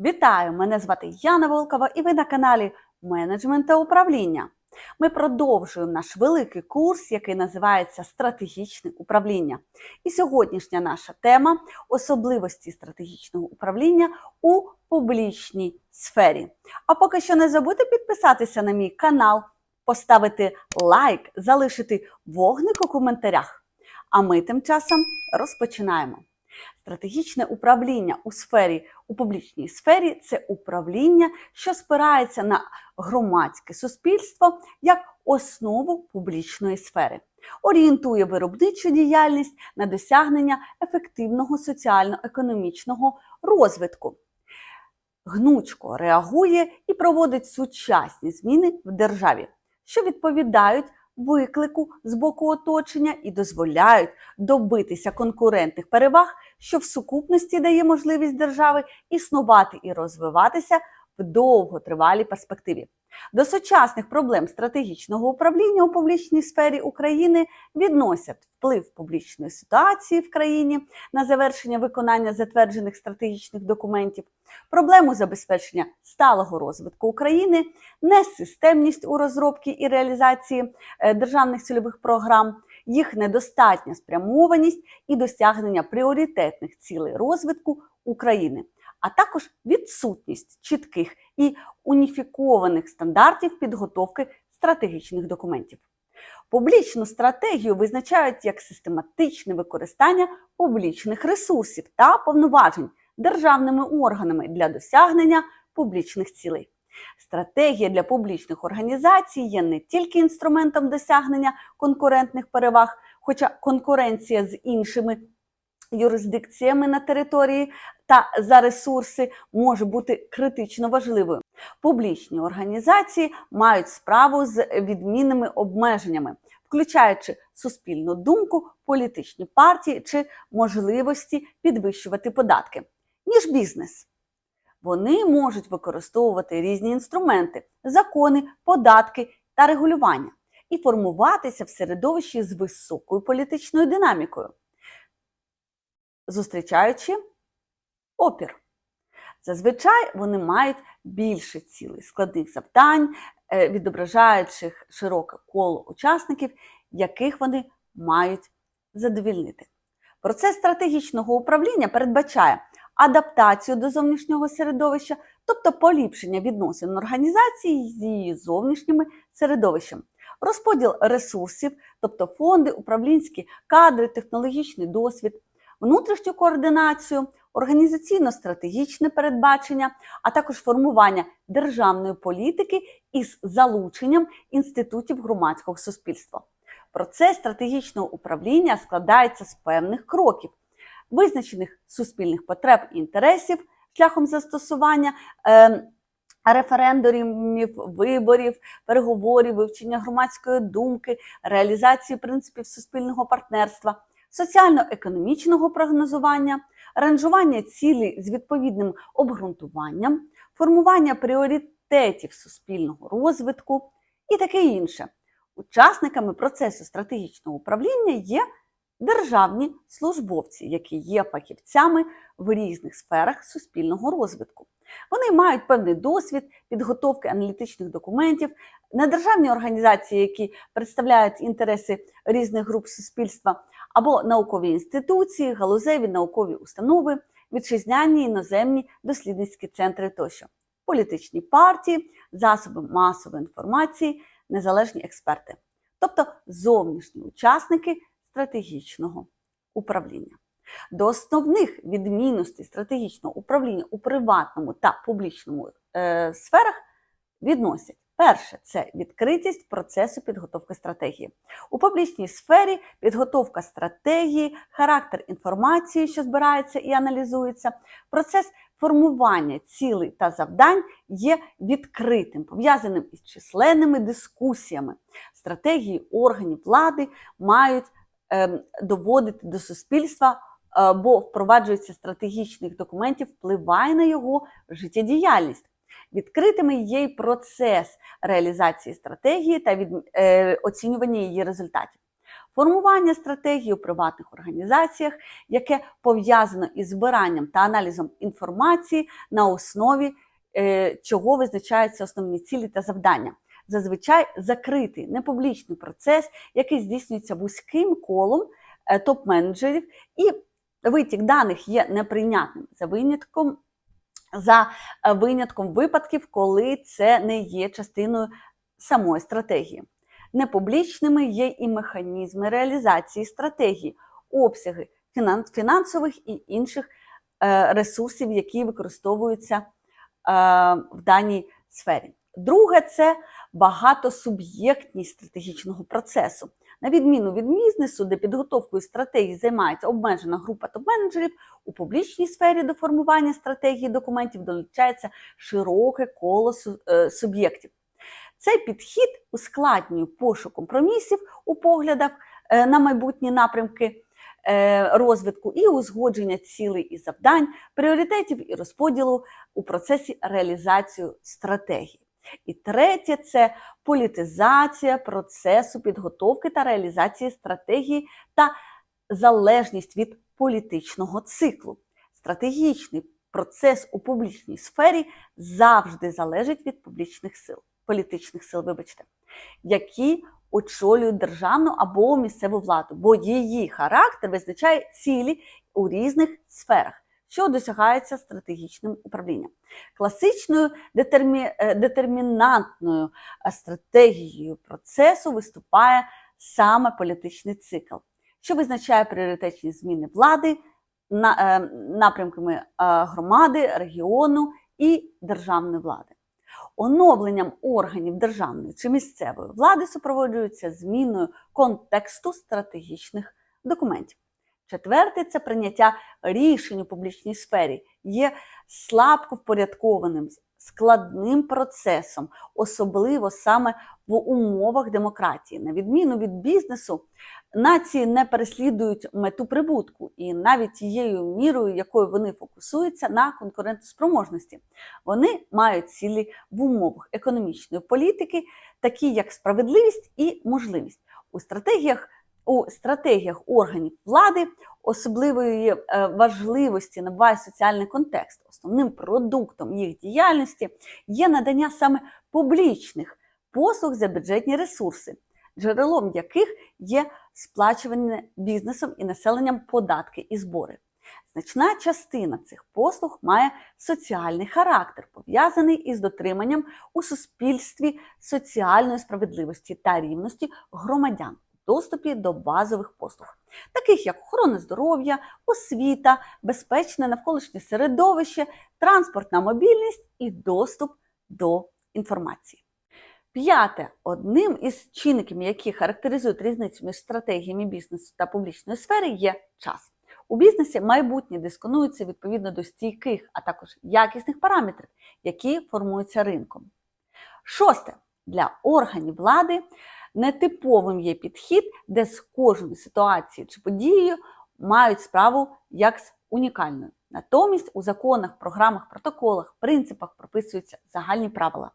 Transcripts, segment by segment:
Вітаю! Мене звати Яна Волкова, і ви на каналі Менеджмент та управління. Ми продовжуємо наш великий курс, який називається Стратегічне управління. І сьогоднішня наша тема особливості стратегічного управління у публічній сфері. А поки що не забудьте підписатися на мій канал, поставити лайк, залишити вогник у коментарях. А ми тим часом розпочинаємо. Стратегічне управління у сфері у публічній сфері це управління, що спирається на громадське суспільство як основу публічної сфери, орієнтує виробничу діяльність на досягнення ефективного соціально-економічного розвитку, гнучко реагує і проводить сучасні зміни в державі, що відповідають виклику з боку оточення і дозволяють добитися конкурентних переваг, що в сукупності дає можливість держави існувати і розвиватися в довготривалій перспективі. До сучасних проблем стратегічного управління у публічній сфері України відносять вплив публічної ситуації в країні на завершення виконання затверджених стратегічних документів, проблему забезпечення сталого розвитку України, несистемність у розробці і реалізації е, державних цільових програм, їх недостатня спрямованість і досягнення пріоритетних цілей розвитку України, а також відсутність чітких і уніфікованих стандартів підготовки стратегічних документів. Публічну стратегію визначають як систематичне використання публічних ресурсів та повноважень державними органами для досягнення публічних цілей. Стратегія для публічних організацій є не тільки інструментом досягнення конкурентних переваг, хоча конкуренція з іншими юрисдикціями на території та за ресурси може бути критично важливою. Публічні організації мають справу з відмінними обмеженнями, включаючи суспільну думку, політичні партії чи можливості підвищувати податки, ніж бізнес. Вони можуть використовувати різні інструменти, закони, податки та регулювання і формуватися в середовищі з високою політичною динамікою, зустрічаючи опір. Зазвичай вони мають більше цілей складних завдань, е, відображаючих широке коло учасників, яких вони мають задовільнити. Процес стратегічного управління передбачає адаптацію до зовнішнього середовища, тобто поліпшення відносин організації з її зовнішніми середовищем, розподіл ресурсів, тобто фонди, управлінські кадри, технологічний досвід, внутрішню координацію, організаційно-стратегічне передбачення, а також формування державної політики із залученням інститутів громадського суспільства. Процес стратегічного управління складається з певних кроків, визначених суспільних потреб і інтересів шляхом застосування е, референдумів, виборів, переговорів, вивчення громадської думки, реалізації принципів суспільного партнерства, соціально-економічного прогнозування, ранжування цілей з відповідним обґрунтуванням, формування пріоритетів суспільного розвитку і таке інше. Учасниками процесу стратегічного управління є державні службовці, які є фахівцями в різних сферах суспільного розвитку. Вони мають певний досвід підготовки аналітичних документів, недержавні організації, які представляють інтереси різних груп суспільства, або наукові інституції, галузеві наукові установи, вітчизняні іноземні дослідницькі центри тощо, політичні партії, засоби масової інформації, незалежні експерти, тобто зовнішні учасники стратегічного управління. До основних відмінностей стратегічного управління у приватному та публічному е, сферах відносять перше це відкритість процесу підготовки стратегії. У публічній сфері підготовка стратегії, характер інформації, що збирається і аналізується, процес формування цілей та завдань є відкритим, пов'язаним із численними дискусіями. Стратегії органів влади мають е, доводити до суспільства бо впроваджується стратегічних документів, впливає на його життєдіяльність. Відкритими є й процес реалізації стратегії та від, е, оцінювання її результатів. формування стратегії у приватних організаціях, яке пов'язано із збиранням та аналізом інформації на основі е, чого визначаються основні цілі та завдання. Зазвичай закритий непублічний процес, який здійснюється вузьким колом е, топ-менеджерів, і витік даних є неприйнятним за винятком. За е, винятком випадків, коли це не є частиною самої стратегії. Непублічними є і механізми реалізації стратегії, обсяги фінансових і інших е, ресурсів, які використовуються е, в даній сфері. Друге це багатосуб'єктність стратегічного процесу. На відміну від бізнесу, де підготовкою стратегії займається обмежена група топ-менеджерів, у публічній сфері до формування стратегії документів долучається широке коло е, суб'єктів. Цей підхід ускладнює пошук компромісів у поглядах е, на майбутні напрямки е, розвитку і узгодження цілей і завдань, пріоритетів і розподілу у процесі реалізації стратегії. І третє це політизація процесу підготовки та реалізації стратегії та залежність від політичного циклу. Стратегічний процес у публічній сфері завжди залежить від публічних сил, політичних сил, вибачте, які очолюють державну або місцеву владу, бо її характер визначає цілі у різних сферах, що досягається стратегічним управлінням. Класичною детермі... е, детермінантною е, стратегією процесу виступає саме політичний цикл, що визначає пріоритетні зміни влади е, напрямками громади, регіону і державної влади. Оновленням органів державної чи місцевої влади супроводжується зміною контексту стратегічних документів. Четверте це прийняття рішень у публічній сфері є слабко впорядкованим складним процесом, особливо саме в умовах демократії. На відміну від бізнесу, нації не переслідують мету прибутку, і навіть тією мірою, якою вони фокусуються на конкурентоспроможності. Вони мають цілі в умовах економічної політики, такі як справедливість і можливість. У стратегіях у стратегіях органів влади особливої е, важливості набуває соціальний контекст. Основним продуктом їх діяльності є надання саме публічних послуг за бюджетні ресурси, джерелом яких є сплачування бізнесом і населенням податки і збори. Значна частина цих послуг має соціальний характер, пов'язаний із дотриманням у суспільстві соціальної справедливості та рівності громадян доступі до базових послуг, таких як охорона здоров'я, освіта, безпечне навколишнє середовище, транспортна мобільність і доступ до інформації. П'яте, одним із чинників, які характеризують різницю між стратегіями бізнесу та публічної сфери, є час. У бізнесі майбутнє дисконується відповідно до стійких, а також якісних параметрів, які формуються ринком. Шосте для органів влади нетиповим є підхід, де з кожної ситуації чи подією мають справу як з унікальною. Натомість у законах, програмах, протоколах, принципах прописуються загальні правила.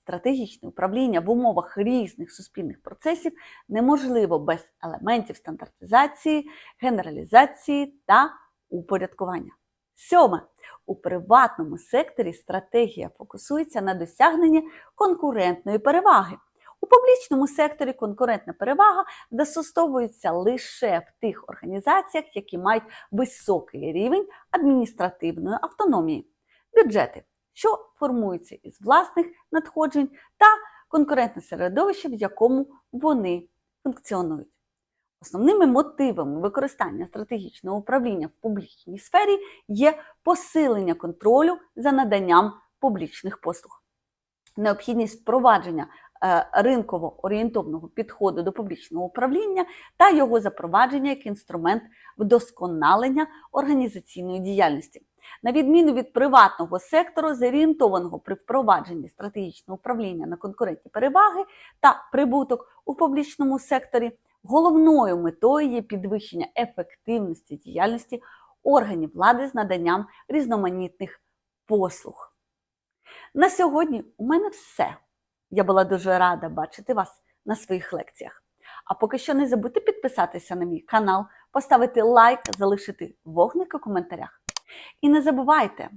Стратегічне управління в умовах різних суспільних процесів неможливо без елементів стандартизації, генералізації та упорядкування. Сьоме. У приватному секторі стратегія фокусується на досягненні конкурентної переваги. У публічному секторі конкурентна перевага застосовується лише в тих організаціях, які мають високий рівень адміністративної автономії, бюджети, що формуються із власних надходжень та конкурентне середовище, в якому вони функціонують. Основними мотивами використання стратегічного управління в публічній сфері є посилення контролю за наданням публічних послуг, необхідність впровадження ринково орієнтовного підходу до публічного управління та його запровадження як інструмент вдосконалення організаційної діяльності. На відміну від приватного сектору, зорієнтованого при впровадженні стратегічного управління на конкурентні переваги та прибуток у публічному секторі, головною метою є підвищення ефективності діяльності органів влади з наданням різноманітних послуг. На сьогодні у мене все. Я була дуже рада бачити вас на своїх лекціях. А поки що не забудьте підписатися на мій канал, поставити лайк, залишити вогник у коментарях. І не забувайте,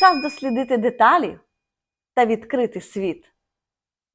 час дослідити деталі та відкрити світ.